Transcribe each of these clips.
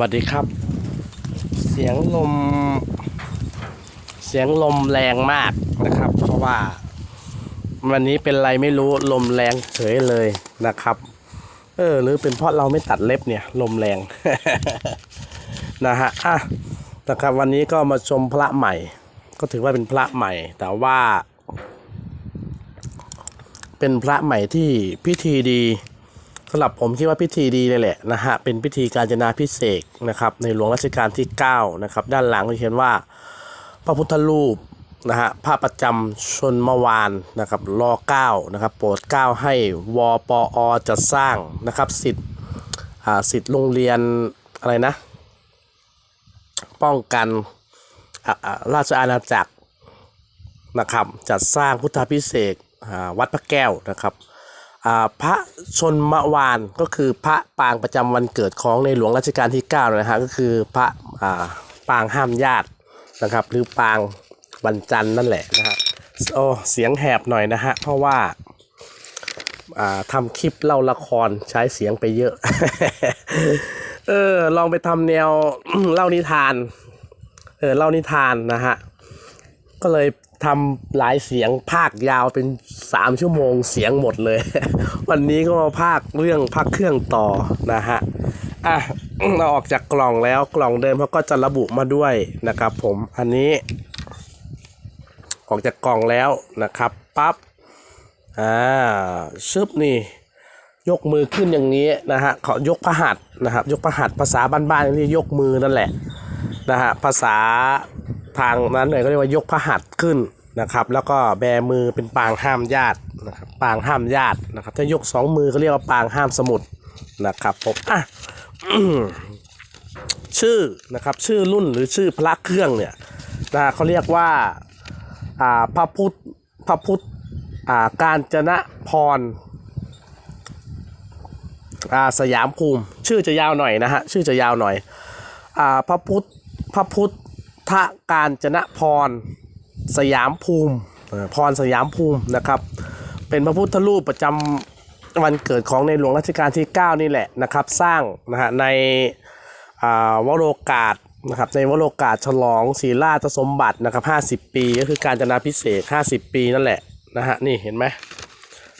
วัสดีครับ เสียงลม เสียงลมแรงมากนะครับ เพราะว่า วันนี้เป็นไรไม่รู้ลมแรงเฉยเลยนะครับ เออ หรือเป็นเพราะเราไม่ตัดเล็บเนี่ย ลมแรงนะฮะอะนะครับ วันนี้ก็มาชมพระใหม่ ก็ถือว่าเป็นพระใหม่ แต่ว่า เป็นพระใหม่ที่พิธีดี สำหรับผมคิดว่าพิธีดีเลยแหละนะฮะเป็นพิธีการจนาพิเศษนะครับในหลวงรัชกาลที่9นะครับด้านหลังเขียนว่า พระพุทธรูปนะฮะพระประจำชนมวานนะครับรอเก้านะครับโปรดเก้าให้วปอจะสร้างนะครับสิทธิ์สิทธิ์โรงเรียนอะไรนะ ป้องกันราชอาณาจักรนะครับจัดสร้างพุทธพิเศษวัดพระแก้วนะครับ พระชนมวานก็คือพระปางประจำวันเกิดของในหลวงรัชกาลที่9นะฮะก็คือพระปางห้ามญาตินะครับ หรือปางวันจันทร์นั่นแหละนะฮะโอ้เสียงแหบหน่อยนะฮะเพราะว่าอ่าทำคลิปเล่าละครใช้เสียงไปเยอะ เออลองไปทำแนวเล่านิทาน เออเล่านิทานนะฮะ ก็เลยทำหลายเสียงภาคยาวเป็นสามชั่วโมงเสียงหมดเลย วันนี้ก็มาภาคเรื่องพักเครื่องต่อนะฮะอะเราออกจากกล่องแล้วกล่องเดิมเขาก็จะระบุมาด้วยนะครับ ผมอันนี้ ออกจากกล่องแล้วนะครับปั๊บอ่าชึบนี่ ยกมือขึ้นอย่างนี้นะฮะเขายกพระหัตนะครับ ยกพระหัตภาษาบ้านๆเรียกยกมือนั่นแหละนะฮะภาษา ทางนั้นเลยก็เรียกว่ายกพระหัตถ์ขึ้นนะครับ แล้วก็แบมือเป็นปางห้ามญาตินะครับปางห้ามญาตินะครับ ถ้ายกสองมือก็เรียกว่าปางห้ามสมุดนะครับผมอะชื่อนะครับชื่อรุ่นหรือชื่อพระเครื่องเนี่ยนะเขาเรียกว่าอ่าพระพุทธพระพุทธอ่าการจนะพรอ่าสยามภูมิ ชื่อจะยาวหน่อยนะฮะชื่อจะยาวหน่อยอ่าพระพุทธพระพุทธ ทการจนะพรสยามภูมิพรสยามภูมินะครับ เป็นพระพุทธรูปประจำวันเกิดของในหลวงรัชกาลที่ 9 นี่แหละนะครับ สร้างนะฮะในวโรกาสนะครับในวโรกาสฉลองศรีราชสมบัตินะครับ 50 ปี ก็คือการจนาพิเศษ 50 ปีนั่นแหละนะฮะนี่เห็นไหม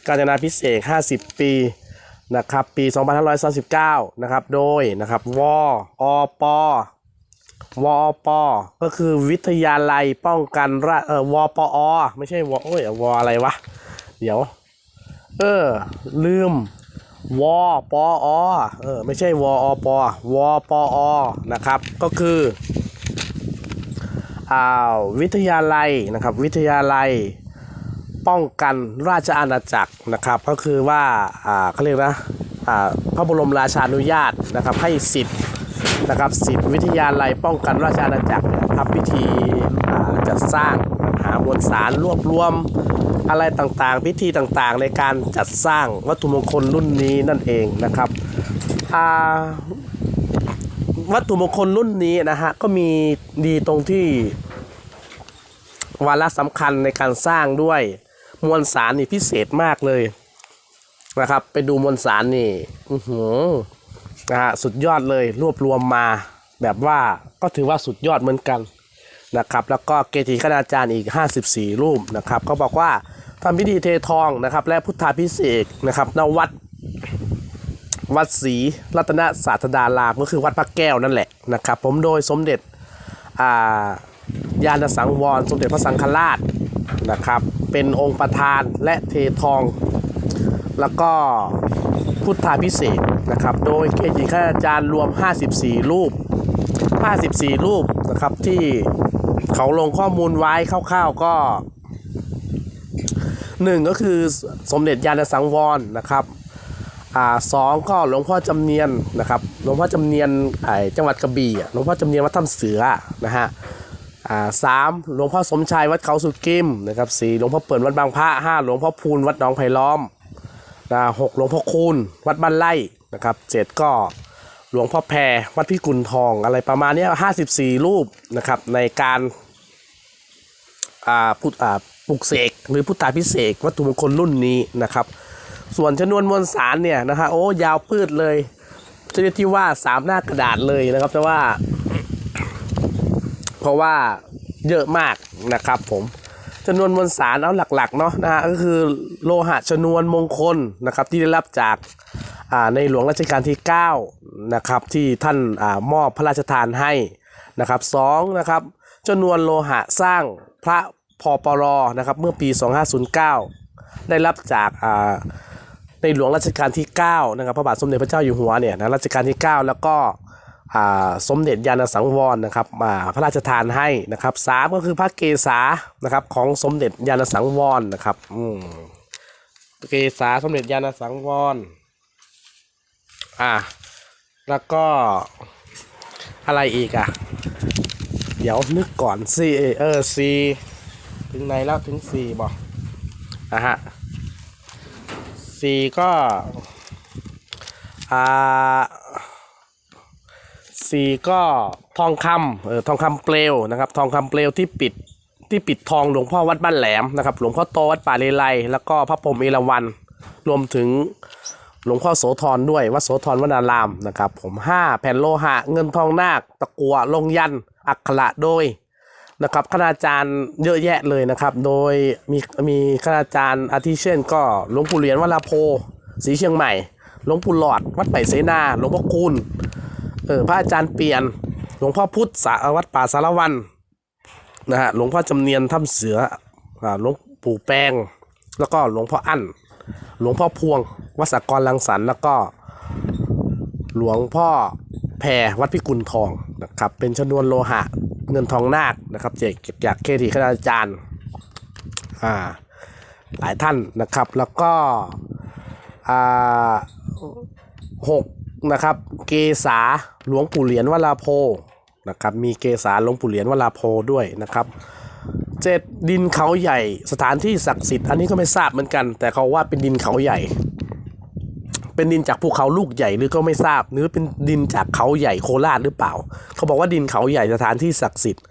การจนาพิเศษ 50 ปีนะครับปี 2539 นะครับ โดยนะครับวอป วอปอก็คือวิทยาลัยป้องกันราเออวอปอไม่ใช่วโอ้ยวออะไรวะ เดี๋ยว เออ ลืมวอปอเออไม่ใช่วอปอวอปอนะครับ ก็คืออ่าวิทยาลัยนะครับ วิทยาลัยป้องกันราชอาณาจักรนะครับ ก็คือว่าอ่าเขาเรียกนะอ่าพระบรมราชานุญาตนะครับให้สิทธิ์ นะครับสิทธิวิทยาลัยป้องกันราชอาณาจักรเนี่ยทำพิธีจัดสร้างหามวลสารรวบรวมอะไรต่างๆ พิธีต่างๆ ในการจัดสร้างวัตถุมงคลรุ่นนี้นั่นเองนะครับวัตถุมงคลรุ่นนี้นะฮะก็มีดีตรงที่วาระสำคัญในการสร้างด้วยมวลสารนี่พิเศษมากเลยนะครับ ไปดูมวลสารนี่อือหือ นะฮะสุดยอดเลยรวบรวมมาแบบว่าก็ถือว่าสุดยอดเหมือนกันนะครับ แล้วก็เกจิคณาจารย์อีก 54 รูปนะครับเขาบอกว่าทำพิธีเททองนะครับ และพุทธาพิเศษนะครับณวัดวัดศรีรัตนศาสดารามก็คือวัดพระแก้วนั่นแหละนะครับ ผมโดยสมเด็จอ่ายานสังวร สมเด็จพระสังฆราชนะครับ เป็นองค์ประธานและเททอง แล้วก็พุทธาพิเศษ นะครับ โดยเกจิข้าราชการรวม 54 รูป 54 รูปนะครับที่เขาลงข้อมูลไว้คร่าวๆก็หนึ่งก็คือสมเด็จยานสังวรนะครับอ่าสองก็หลวงพ่อจำเนียนนะครับหลวงพ่อจำเนียนไอจังหวัดกระบี่หลวงพ่อจำเนียนวัดถ้ำเสือนะฮะอ่าสามหลวงพ่อสมชายวัดเขาสุกิมนะครับสี่หลวงพ่อเปิ่นวัดบางพระห้าหลวงพ่อพูนวัดหนองไผ่ล้อมนะหกหลวงพ่อคูณวัดบ้านไร่ นะครับเจ็ดก็หลวงพ่อแพรวัดพิกุลทองอะไรประมาณนี้ห้าสิบสี่รูปนะครับในการอ่าพุทธอ่าปลุกเสกหรือพุทธาพิเศษวัตถุมงคลรุ่นนี้นะครับ ส่วนชนวนมวลสารเนี่ยนะฮะโอ้ยาวพืดเลยชชนิดที่ว่าสามหน้ากระดาษเลยนะครับแต่ว่า เพราะว่าเยอะมากนะครับผมจำนวนมวลสารเอาหลักๆเนาะนะฮะก็คือโลหะชนวนมงคลนะครับที่ได้รับจาก ในหลวงรัชกาลที่9นะครับที่ท่านอมอบพระราชทานให้นะครับสองนะครับจำนวนโลหะสร้างพระพอปรนะครับเมื่อปี 2509 ได้รับจากในหลวงรัชกาลที่9นะครับพระบาทสมเด็จพระเจ้าอยู่หัวเนี่ยนะรัชกาลที่ 9 แล้วก็สมเด็จยานสังวรนะครับอ่าพระราชทานให้นะครับสามก็คือพระเกศานะครับของสมเด็จยานสังวรนะครับเกศาสมเด็จยานสังวร อ่าแล้วก็อะไรอีกอะ เดี๋ยวนึกก่อนซีเออซีถึงไหนแล้วถึงซีบอกอะฮะสี่ก็อ่าสี่ก็ทองคำเออทองคำเปลวนะครับทองคำเปลวที่ปิดที่ปิดทองหลวงพ่อวัดบ้านแหลมนะครับหลวงพ่อโตวัดป่าเลไลแล้วก็พระพรหมเอราวัณรวมถึง หลวงพ่อโสธรด้วยวัดโสธรวนารามนะครับผมห้าแผ่นโลหะ เงินทองนาค ตะกัวลงยัน อักขระโดยนะครับคณาจารย์เยอะแยะเลยนะครับ โดยมีมีคณาจารย์อาทิเช่น ก็หลวงปู่เหรียญวัดลาโพสีเชียงใหม่หลวงปู่หลอด วัดไผ่เสนาหลวงพ่อคูณเออพระอาจารย์เปลี่ยน หลวงพ่อพุทธสาวัดป่าสารวันนะฮะหลวงพ่อจำเนียนถ้ำเสือหลวงปู่แปงแล้วก็หลวงพ่ออั้น หลวงพ่อพวงวัดสกรลังสรรแล้วก็ หลวงพ่อแพรวัดพิกุลทองนะครับ เป็นชนวนโลหะเงินทองนาคนะครับเจกจากเคทีคณาจารย์อ่าหลายท่านนะครับแล้วก็อ่าหกนะครับเกษาหลวงปู่เหรียญวลาโพนะครับมีเกษาหลวงปู่เหรียญวลาโพด้วยนะครับ เจ็ดดินเขาใหญ่ สถานที่ศักดิ์สิทธิ์อันนี้ก็ไม่ทราบเหมือนกัน แต่เขาว่าเป็นดินเขาใหญ่ เป็นดินจากภูเขาลูกใหญ่หรือก็ไม่ทราบ หรือเป็นดินจากเขาใหญ่โคราชหรือเปล่า เขาบอกว่าดินเขาใหญ่สถานที่ศักดิ์สิทธิ์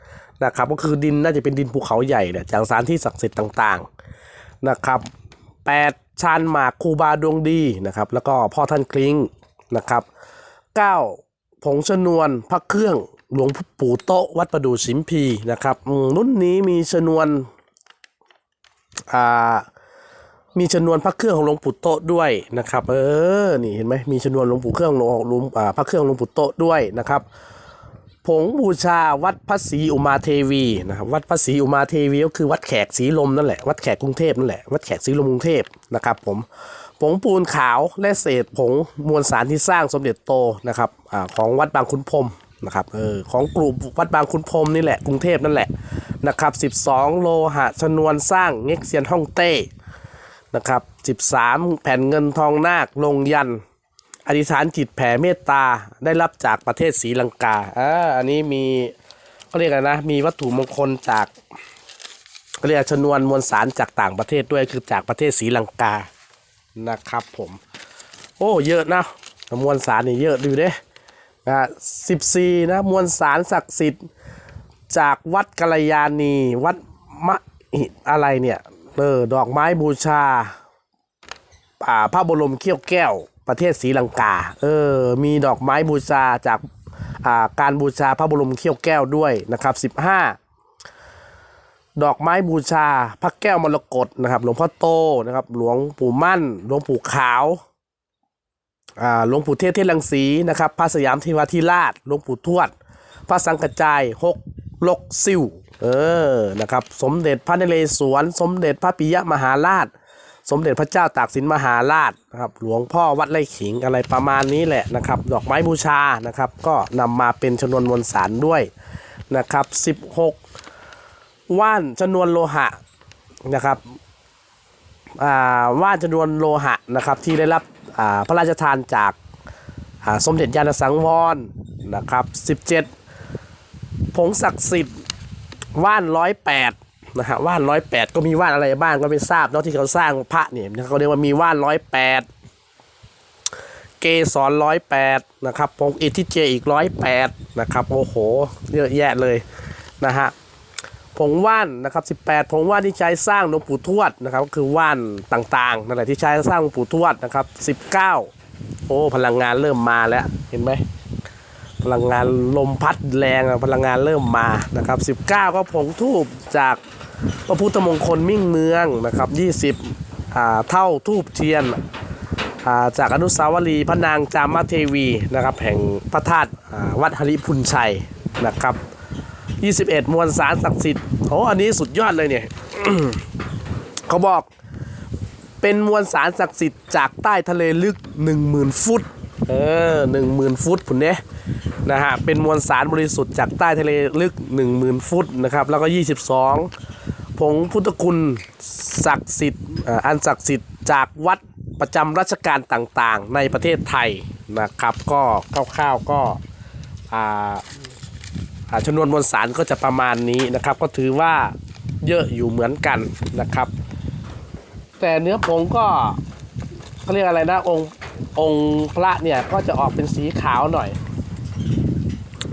นะครับ ก็คือดินน่าจะเป็นดินภูเขาใหญ่แหละจากสถานที่ศักดิ์สิทธิ์ต่างๆนะครับแปดชานหมากครูบาดวงดีนะครับแล้วก็พ่อท่านคลิ้งนะครับเก้าผงชนวนพระเครื่อง หลวงปู่โตะวัดประดู่สิมพีนะครับรุ่นนี้มีชนวนอ่ามีชนวนพระเครื่องของหลวงปู่โตะด้วยนะครับ เออนี่เห็นไหมมีชนวนหลวงปู่เครื่องหลวงหลวงอ่พระเครื่องหลวงปู่โตะด้วยนะครับผงบูชาวัดพระศรีอุมาเทวีนะครับวัดพระศรีอุมาเทวีก็คือวัดแขกศรีลมนั่นแหละวัดแขกกรุงเทพนั่นแหละวัดแขกศรีลมกรุงเทพนะครับ ผมผงปูนขาวและเศษผงมวลสารที่สร้างสมเด็จโตนะครับอของวัดบางขุนพรม นะครับเออของกลุ่มวัดบางขุนพรมนี่แหละกรุงเทพนั่นแหละนะครับ 12 โลหะชนวนสร้างเง็กเซียนฮ่องเต้นะครับ 13 แผ่นเงินทองนาคลงยันอธิษฐานจิตแผ่เมตตาได้รับจากประเทศศรีลังกาอ่าอันนี้มีเขาเรียกอะไรนะ มีวัตถุมงคลจากเขาเรียกชนวนมวลสารจากต่างประเทศด้วยคือจากประเทศศรีลังกานะครับผม โอ้เยอะนะมวลสารนี่เยอะดูเด้ นะสิบสี่นะมวลสารศักดิ์สิทธิ์ จากวัดกัลยาณี วัดมะอิอะไรเนี่ยเออดอกไม้บูชาอ่าพระบรมเขี้ยวแก้ว ประเทศศรีลังกา เออ มีดอกไม้บูชาจากอ่าการบูชาพระบรมเขี้ยวแก้วด้วยนะครับสิบห้าดอกไม้บูชาพระแก้วมรกตนะครับ หลวงพ่อโตนะครับ หลวงปู่มั่น หลวงปู่ขาว หลวงปู่เทศเทศลังสีนะครับพระสยามเทวาธิราชหลวงปู่ทวด พระสังกระจายหกลกซิวเออนะครับสมเด็จพระนเรศวร สมเด็จพระปิยมหาราช สมเด็จพระเจ้าตากสินมหาราชนะครับหลวงพ่อวัดไร่ขิงอะไรประมาณนี้แหละนะครับ ดอกไม้บูชานะครับ ก็นำมาเป็นชนวนมวลสารด้วยนะครับ 16 ว่านชนวนโลหะนะครับอ่าว่านชนวนโลหะนะครับที่ได้รับ พระราชทานจากสมเด็จยานสังวรนะครับ 17 ผงศักดิ์สิทธิ์ว่านร้อยแปดนะฮะว่านร้อยแปดก็มีว่านอะไรบ้างก็ไม่ทราบเนาะที่เขาสร้างพระเนี่ยเขาเรียกว่ามีว่านร้อยแปดเกสรร้อยแปดนะครับผงอิทธิเจอีกร้อยแปดนะครับโอ้โหเยอะแยะเลยนะฮะ ผงว่านนะครับ 18 ผงว่านที่ใช้สร้างหลวงปู่ทวดนะครับก็คือว่านต่างๆนั่นแหละที่ใช้สร้างหลวงปู่ทวดนะครับ 19 โอ้พลังงานเริ่มมาแล้วเห็นไหมพลังงานลมพัดแรงพลังงานเริ่มมานะครับ 19 ก็ผงทูบจากพระพุทธมงคลมิ่งเมืองนะครับ 20อ่าเท่าทูบเทียนอ่าจากอนุสาวรีย์พระนางจามเทวีนะครับแห่งพระธาตุวัดหริพุนชัยนะครับ 21 มวลสารศักดิ์สิทธิ์โอ้อันนี้สุดยอดเลยเนี่ยเขาบอกเป็นมวลสารศักดิ์สิทธิ์จากใต้ทะเลลึก 10,000 ฟุต เออ10,000ฟุตผุนเนี้ยนะฮะ เป็นมวลสารบริสุทธิ์จากใต้ทะเลลึก 10,000 ฟุตนะครับ แล้วก็ 22 ผงพุทธคุณศักดิ์สิทธิ์อันศักดิ์สิทธิ์จากวัดประจำราชการต่างๆ ในประเทศไทยนะครับ ก็คร่าวๆก็ จำนวนมวลสารก็จะประมาณนี้นะครับ ก็ถือว่าเยอะอยู่เหมือนกันนะครับ แต่เนื้อผงก็เขาเรียกอะไรนะองค์องค์พระเนี่ยก็จะออกเป็นสีขาวหน่อย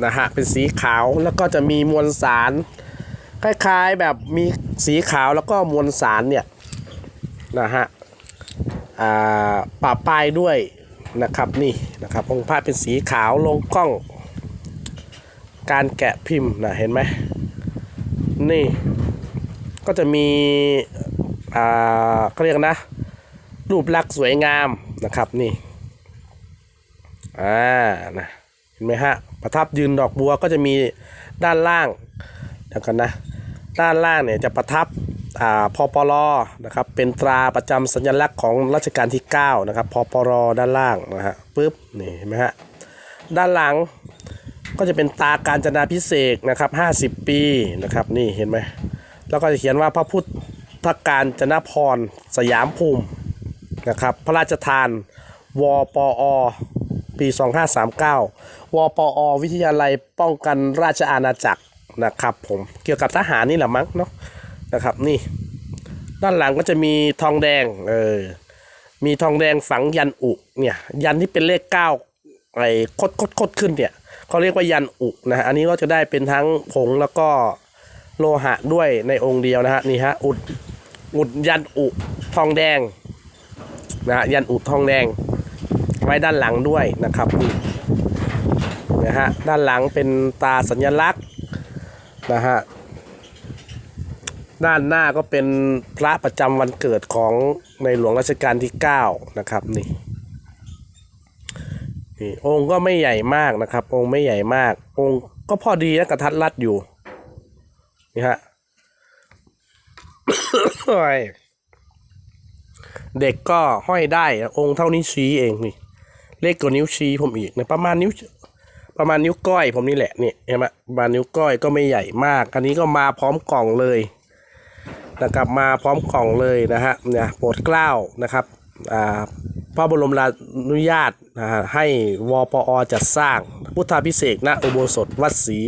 นะฮะเป็นสีขาวแล้วก็จะมีมวลสาร คล้ายๆแบบมีสีขาวแล้วก็มวลสารเนี่ยนะฮะอ่าปะปลายด้วยนะครับนี่นะครับองค์พระเป็นสีขาวลงกล้อง การแกะพิมพ์นะเห็นไหมนี่ก็จะมีอ่าเขาเรียกนะ รูปลักษณ์สวยงามนะครับนี่อ่านะเห็นไหมฮะประทับยืนดอกบัวก็จะมีด้านล่างเดี๋ยวกันนะด้านล่างเนี่ยจะประทับอ่าพปรนะครับเป็นตราประจำสัญลักษณ์ของรัชกาลที่9นะครับพปรด้านล่างนะฮะปึ๊บนี่เห็นไหมฮะด้านหลัง ก็จะเป็นตาการจนาพิเศษนะครับ 50 ปีนะครับนี่เห็นไหมแล้วก็จะเขียนว่าพระพุทธการจนาพรสยามภูมินะครับพระราชทานวปอปี 2539วปอวิทยาลัยป้องกันราชอาณาจักรนะครับผมเกี่ยวกับทหารนี่แหละมั้งเนาะนะครับนี่ด้านหลังก็จะมีทองแดงเออมีทองแดงฝังยันอุเนี่ยยันที่เป็นเลขเก้าไอ้คดคดคดขึ้นเนี่ย เขาเรียกว่ายันอุนะฮะอันนี้ก็จะได้เป็นทั้งผงแล้วก็โลหะด้วยในองค์เดียวนะฮะนี่ฮะอุดอุดยันอุทองแดงนะฮะยันอุทองแดง ไว้ด้านหลังด้วยนะครับนี่นะฮะด้านหลังเป็นตาสัญลักษณ์นะฮะด้านหน้าก็เป็นพระประจำวันเกิดของในหลวงรัชกาลที่ 9 นะครับนี่ นี่องค์ก็ไม่ใหญ่มากนะครับ องค์ไม่ใหญ่มาก องค์ก็พอดีนะกระทัดรัดอยู่นี่ฮะเด็กก็ห้อยได้อะองค์เท่านี้วชี้เองนี่เล็กกว่านิ้วชี้ผมอีกนะประมาณนิ้วประมาณนิ้วก้อยผมนี่แหละนี่เห็นไหมประมาณนิ้วก้อยก็ไม่ใหญ่มาก อันนี้ก็มาพร้อมกล่องเลยนะครับมาพร้อมกล่องเลยนะฮะเนี่ยโปรดเกล้านะครับอ่า พระบรมราชานุญาตให้วปอจัดสร้าง พุทธาพิเศษณอุโบสถวัดศรี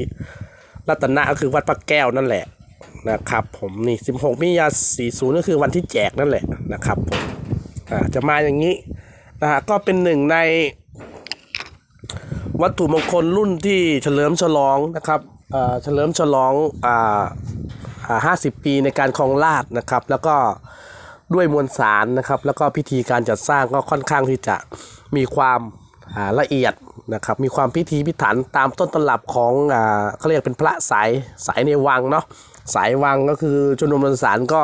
รัตนะก็คือวัดพระแก้วนั่นแหละนะครับผมนี่ 16มิยา40ก็คือวันที่แจกนั่นแหละนะครับผมอ่าจะมาอย่างนี้นะฮะก็เป็นหนึ่งในวัตถุมงคลรุ่นที่เฉลิมฉลองนะครับอ่าเฉลิมฉลองอ่าอ่า50 ปีในการครองราชนะครับ แล้วก็ ด้วยมวลสารนะครับ แล้วก็พิธีการจัดสร้างก็ค่อนข้างที่จะมีความาละเอียดนะครับมีความพิธีพิถันตามต้นตำรับของอเขาเรียกเป็นพระสายสายในวังเนาะสายวังก็คือชนมวลสารก็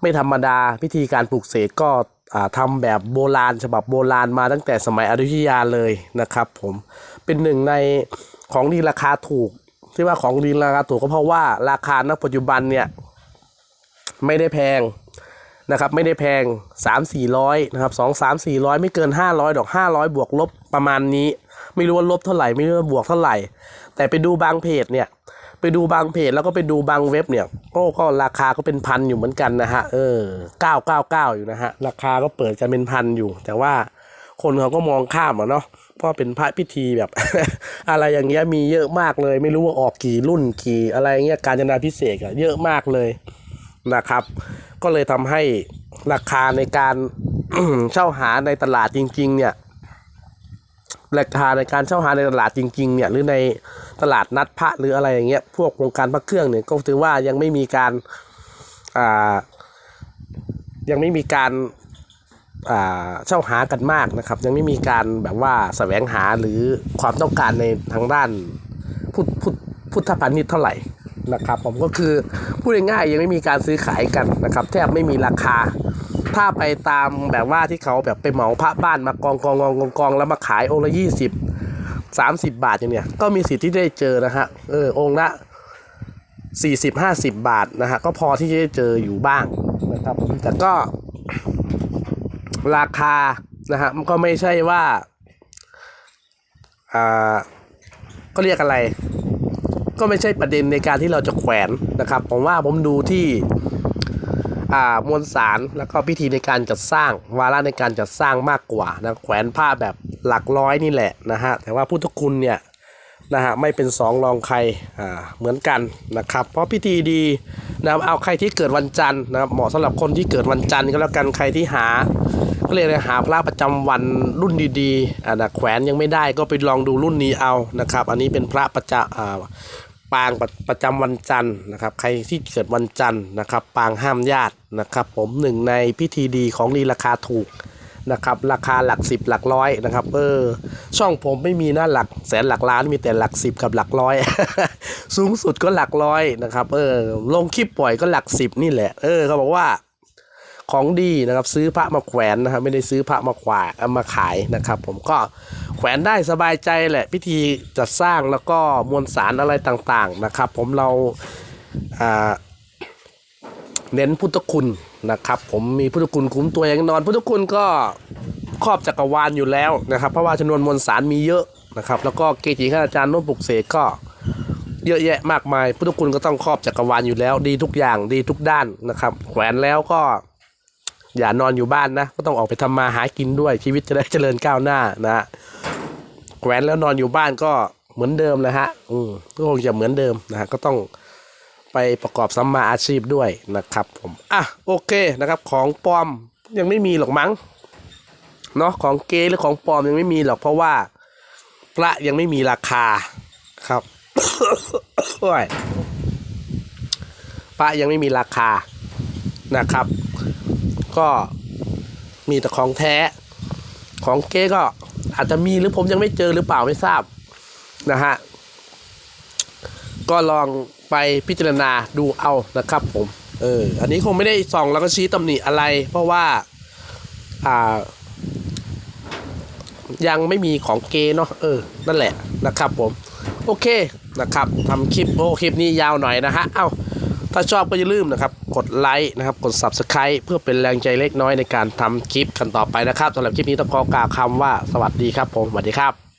ไม่ธรรมดาพิธีการปลูกเสกก็อ่าทำแบบโบราณ ฉบับโบราณมาตั้งแต่สมัยอยุธยาเลยนะครับ ผมเป็นหนึ่งในของดีราคาถูก ที่ว่าของดีราคาถูกก็เพราะว่าราคาณปัจจุบันเนี่ยไม่ได้แพง นะครับไม่ได้แพง 3 4 0 0นะครับ2 3 4 0 0 ไม่เกิน 500 ดอก 500 บวกลบประมาณนี้ ไม่รู้ว่าลบเท่าไหร่ไม่รู้ว่าบวกเท่าไหร่ แต่ไปดูบางเพจเนี่ยไปดูบางเพจแล้วก็ไปดูบางเว็บเนี่ยก็ก็ราคาก็เป็นพันอยู่เหมือนกันนะฮะเออ999อยู่นะฮะราคาก็เปิดกันเป็นพันอยู่ แต่ว่าคนเขาก็มองข้ามอะเนาะเพราะเป็นพระพิธีแบบ อะไรอย่างเงี้ยมีเยอะมากเลย ไม่รู้ว่าออกกี่รุ่นกี่อะไรเงี้ยการจนาพิเศษอะเยอะมากเลยนะครับ ก็เลยทำให้ราคาในการเช่าหาในตลาดจริง ๆ เนี่ยราคาในการเช่าหาในตลาดจริง ๆ เนี่ยหรือในตลาดนัดพระหรืออะไรอย่างเงี้ยพวกวงการพระเครื่องเนี่ยก็ถือว่ายังไม่มีการอ่ายังไม่มีการอ่าเช่าหากันมากนะครับ ยังไม่มีการแบบว่าแสวงหาหรือความต้องการในทางด้านพุทธพุทธพุทธพาณิชย์เท่าไหร่ นะครับ ผมก็คือพูดง่ายๆยังไม่มีการซื้อขายกันนะครับ แทบไม่มีราคา ถ้าไปตามแบบว่าที่เขาแบบไปเหมาพระบ้านมากองกองกองกองกองแล้วมาขายองค์ละยี่สิบสามสิบบาทอย่างเนี้ยก็มีสิทธิ์ที่ได้เจอนะฮะเออองค์ละสี่สิบห้าสิบบาทนะฮะก็พอที่จะได้เจออยู่บ้างนะครับ แต่ก็ราคานะฮะมันก็ไม่ใช่ว่าอ่าก็เรียกอะไร ก็ไม่ใช่ประเด็นในการที่เราจะแขวนนะครับ ผมว่าผมดูที่อ่ามวลสารแล้วก็พิธีในการจัดสร้าง วาระในการจัดสร้างมากกว่านะแขวนผ้าแบบหลักร้อยนี่แหละนะฮะแต่ว่าพุทธคุณเนี่ยนะฮะไม่เป็นสองรองใครอ่าเหมือนกันนะครับ เพราะพิธีดีนะเอาใครที่เกิดวันจันทร์นะครับเหมาะสำหรับคนที่เกิดวันจันทร์ก็แล้วกันใครที่หาก็เรียกเลยหาพระประจำวันรุ่นดีๆอ่านะแขวนยังไม่ได้ก็ไปลองดูรุ่นนี้เอานะครับ อันนี้เป็นพระประจำอ่า ปางประประจำวันจันทร์นะครับ ใครที่เกิดวันจันทร์นะครับ ปางห้ามญาตินะครับ ผมหนึ่งในพิธีดีของดีราคาถูกนะครับ ราคาหลักสิบหลักร้อยนะครับ เออ ช่องผมไม่มีนะหลักแสนหลักล้านมีแต่หลักสิบกับหลักร้อย สูงสุดก็หลักร้อยนะครับ เออ ลงคลิปปล่อยก็หลักสิบนี่แหละ เออเขาบอกว่า ของดีนะครับ ซื้อพระมาแขวนนะครับ ไม่ได้ซื้อพระมาขวาเอามาขายนะครับ ผมก็แขวนได้สบายใจแหละพิธีจัดสร้างแล้วก็มวลสารอะไรต่างๆนะครับ ผมเราเน้นพุทธคุณนะครับ ผมมีพุทธคุณคุ้มตัวอย่างนอน พุทธคุณก็ครอบจักรวาลอยู่แล้วนะครับ เพราะว่าจำนวนมวลสารมีเยอะนะครับ แล้วก็เกจิข้าอาจารย์ร่มปลุกเสกก็เยอะแยะมากมาย พุทธคุณก็ต้องครอบจักรวาลอยู่แล้ว ดีทุกอย่างดีทุกด้านนะครับ แขวนแล้วก็ อย่านอนอยู่บ้านนะ ก็ต้องออกไปทำมาหากินด้วยชีวิตจะได้เจริญก้าวหน้านะแขวนแล้วนอนอยู่บ้านก็เหมือนเดิมนะฮะ อืมก็คงจะเหมือนเดิมนะฮะก็ต้องไปประกอบสัมมาอาชีพด้วยนะครับ ผมอะโอเคนะครับ ของปลอมยังไม่มีหรอกมั้งเนาะของเกหรือของปลอมยังไม่มีหรอกเพราะว่า พระยังไม่มีราคาครับโอ้ยพระยังไม่มีราคานะครับ ก็มีแต่ของแท้ ของเก๊ก็อาจจะมีหรือผมยังไม่เจอหรือเปล่าไม่ทราบนะฮะก็ลองไปพิจารณาดูเอานะครับผม เออ อันนี้คงไม่ได้ส่องแล้วก็ชี้ตำหนิอะไร เพราะว่า อ่า ยังไม่มีของเกเนาะ เออ นั่นแหละนะครับผม โอเคนะครับทำคลิปโอ้คลิปนี้ยาวหน่อยนะฮะ เอ้า ถ้าชอบก็อย่าลืมนะครับ กดไลค์นะครับ กด Subscribe เพื่อเป็นแรงใจเล็กน้อยในการทำคลิปกันต่อไปนะครับสำหรับคลิปนี้ต้องขอกล่าวคำว่าสวัสดีครับผมสวัสดีครับ